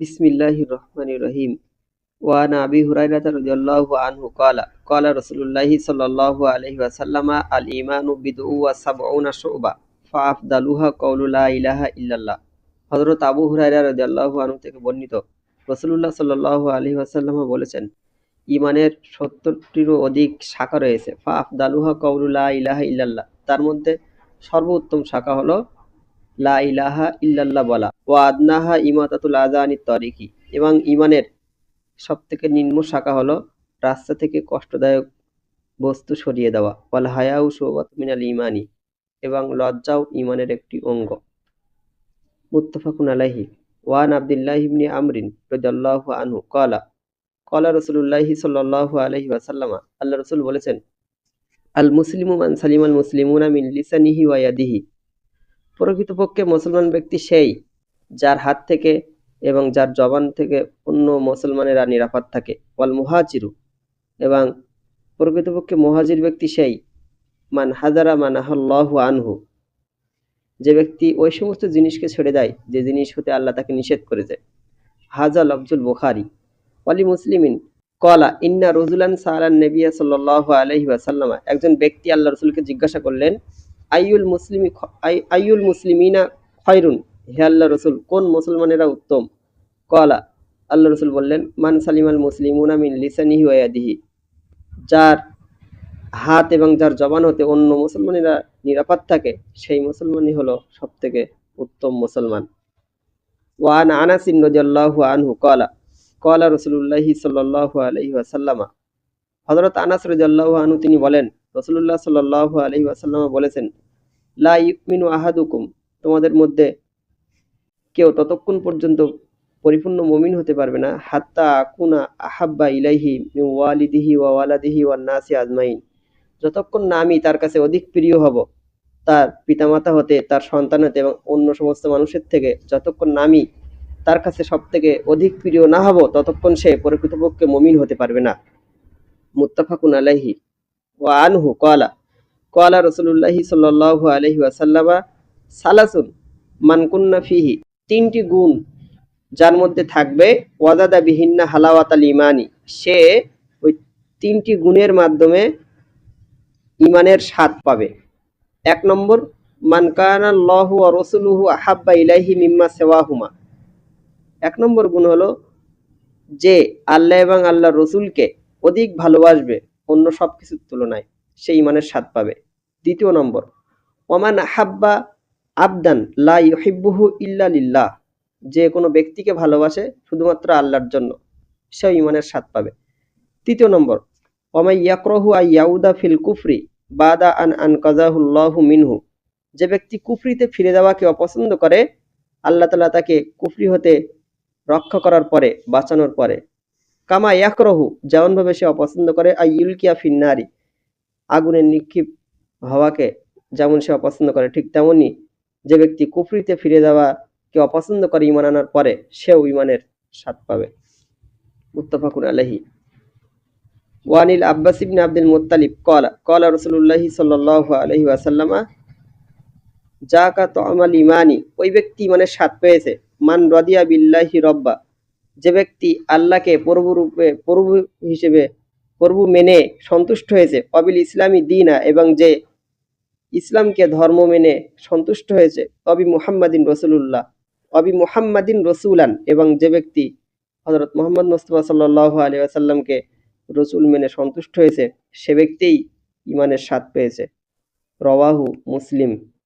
বিসমিল্লাহির রহমানির রহিম। ওয়ান আবি হুরাইরাতা রাদিয়াল্লাহু আনহু ক্বালা ক্বালা রাসূলুল্লাহি সাল্লাল্লাহু আলাইহি ওয়াসাল্লাম, আল ঈমানু বিদউ ওয়া সাবউনা শুবা ফাআফদালুহা কাউলু লা ইলাহা ইল্লাল্লাহ। হযরত আবু হুরায়রা রাদিয়াল্লাহু আনহু থেকে বর্ণিত, রাসূলুল্লাহ সাল্লাল্লাহু আলাইহি ওয়াসাল্লাম বলেছেন, ঈমানের সত্তরটিরও অধিক শাখা রয়েছে ফাআফদালুহা কাউলু লা ইলাহা ইল্লাল্লাহ। তার মধ্যে সর্বোত্তম শাখা হলো লা ইলাহা ইল্লাল্লাহ বলা। ওয়া আদনাহা ইমাতাতুল আযানিত তরিকি এবং ঈমানের সবথেকে নিম্ন শাখা হলো রাস্তা থেকে কষ্টদায়ক বস্তু সরিয়ে দেওয়া। ওয়াল হায়াউ শুবাতুম মিনাল ঈমানি। এবং লজ্জাও ঈমানের একটি অঙ্গ। মুত্তাফাকুন আলাইহি। ওয়ান আব্দুল্লাহ ইবনে আমরিন রাদিয়াল্লাহু আনহু ক্বালা। ক্বালা রাসূলুল্লাহি সাল্লাল্লাহু আলাইহি ওয়াসাল্লাম, আল্লাহ রসুল বলেছেন, আল মুসলিমু মান সালিমাল মুসলিমুনা মিন লিসানিহি ওয়া ইয়াদিহি। প্রকৃতপক্ষে মুসলমান ব্যক্তি সেই যার হাত থেকে এবং যার জবান থেকে অন্য মুসলমানেরা নিরাপদ থাকে। ওয়াল মুহাজিরু। এবং প্রকৃতপক্ষে মুহাজির ব্যক্তি সেই। মান হাজারা মানাহাল্লাহু আনহু। যে ব্যক্তি ওই সমস্ত জিনিসকে ছেড়ে দেয়, যে জিনিস হতে আল্লাহ তাকে নিষেধ করেছে হাজা লফজুল বুখারি। অলি মুসলিমিন কলা ইন্না রজুলান সালান নবিয়া সাল্লাল্লাহু আলাইহি ওয়াসাল্লাম। একজন ব্যক্তি আল্লাহ রসুলকে জিজ্ঞাসা করলেন আইউল মুসলিমি আই- আইউল মুসলিমিনা খয়রুন। হে আল্লাহ রসুল, কোন মুসলমানেরা উত্তম? কলা আল্লাহ রসুল বললেন, মান সালিমাল মুসলিমুনা মিন যার হাত এবং যার জবান হতে অন্য মুসলমানেরা নিরাপদ থাকে, সেই মুসলমানই হলো সব থেকে উত্তম মুসলমান। ওয়ান আনাসিন রাদিয়াল্লাহু আনহু কলা কলা রসুল্লাহি সাল্লাল্লাহু আলাইহি ওয়াসাল্লামা। হযরত আনাস রাদিয়াল্লাহু আনহু তিনি বলেন রাসূলুল্লাহ সাল্লাল্লাহু আলাইহি ওয়াসাল্লাম বলেছেন, লা ইউমিনু আহাদুকুম তোমাদের মধ্যে কেউ ততক্ষণ পর্যন্ত পরিপূর্ণ মমিন হতে পারবে না, হাত্তা আকুনা আহাব্বা ইলাইহি ওয়ালিদিহি ওয়া ওয়ালাদিহি ওয়া নাসি আজমাইন। যতক্ষণ না আমি তার কাছে অধিক প্রিয় হব, তার পিতামাতা হতে, তার সন্তান হতে এবং অন্য সমস্ত মানুষের থেকে, যতক্ষণ না আমি তার কাছে সব থেকে অধিক প্রিয় না হব, ততক্ষণ সে প্রকৃতপক্ষে মমিন হতে পারবে না। মুত্তাফাকুন আলাইহি। ওয়া আনহু কলা কলা রসুল্লাহি সাল্লাল্লাহু আলাইহি ওয়াসাল্লামা, সালাসুন মানকুন্না ফিহি, তিনটি গুণ যার মধ্যে থাকবে, ওয়াজাদা বিহিন্না হালাওয়াত আল ইমানি সে ওই তিনটি গুণের মাধ্যমে ইমানের স্বাদ পাবে। এক নম্বর মানকানা লহু ও রসুলুহু আহাব্বা ইলাইহি মিম্মা সেওয়াহুমা। এক নম্বর গুণ হলো যে আল্লাহ এবং আল্লাহ রসুলকে অধিক ভালোবাসবে। অন্য সব কিছুর তুলনায় সে ইমানের স্বাদ পাবে। দ্বিতীয় নম্বর ওমান আহাব্বা আবদান লা ইউহিব্বুহু ইল্লা লিল্লাহ, যে কোনো ব্যক্তিকে ভালোবাসে শুধুমাত্র আল্লাহর জন্য, সেও ইমানের স্বাদ পাবে। তৃতীয় নম্বর ওমাই ইয়াকরহু আই ইয়াউদা ফিল কুফরি বাদা আন আন কাজাহুল্লাহু মিনহু, যে ব্যক্তি কুফরিতে ফিরে যাওয়াকে অপছন্দ করে, আল্লাহ তালা তাকে কুফরি হতে রক্ষা করার পরে, বাঁচানোর পরে কামা ইয়াকরহু, যেমনভাবে সে অপছন্দ করে, আই ইউলকিয়া ফিন্নারি। আগুনের নিক্ষিপ হওয়াকে যেমন সে অপছন্দ করে, ঠিক তেমনই যে ব্যক্তি কুফরিতে ফিরে যাওয়াকে অপছন্দ করে ইমান আনার পরে, সেও ইমানের স্বাদ পাবে। মুত্তাফাকুন আলাইহি। ওয়ানিল আব্বাস ইবনে আব্দুল মুত্তালিব কলা কলা রসুল্লাহি সাল্লাল্লাহু আলাইহি ওয়াসাল্লামা জাকা তমাল ইমানি ওই ব্যক্তি ইমানের স্বাদ পেয়েছে। মান রাদিয়া বিল্লাহি রব্বা যে ব্যক্তি আল্লাহকে প্রভু রূপে প্রভু হিসেবে প্রভু মেনে সন্তুষ্ট হয়েছে, অবিল ইসলামী দিনা এবং যে ইসলামকে ধর্ম মেনে সন্তুষ্ট হয়েছে, অবি মুহাম্মাদিন রসুলুল্লাহ, অবি মুহাম্মাদিন রসুলান এবং যে ব্যক্তি হজরত মোহাম্মদ মুস্তফা সাল্লাহ আলী আসাল্লামকে রসুল মেনে সন্তুষ্ট হয়েছে, সে ব্যক্তিই ইমানের স্বাদ পেয়েছে। রওয়াহু মুসলিম।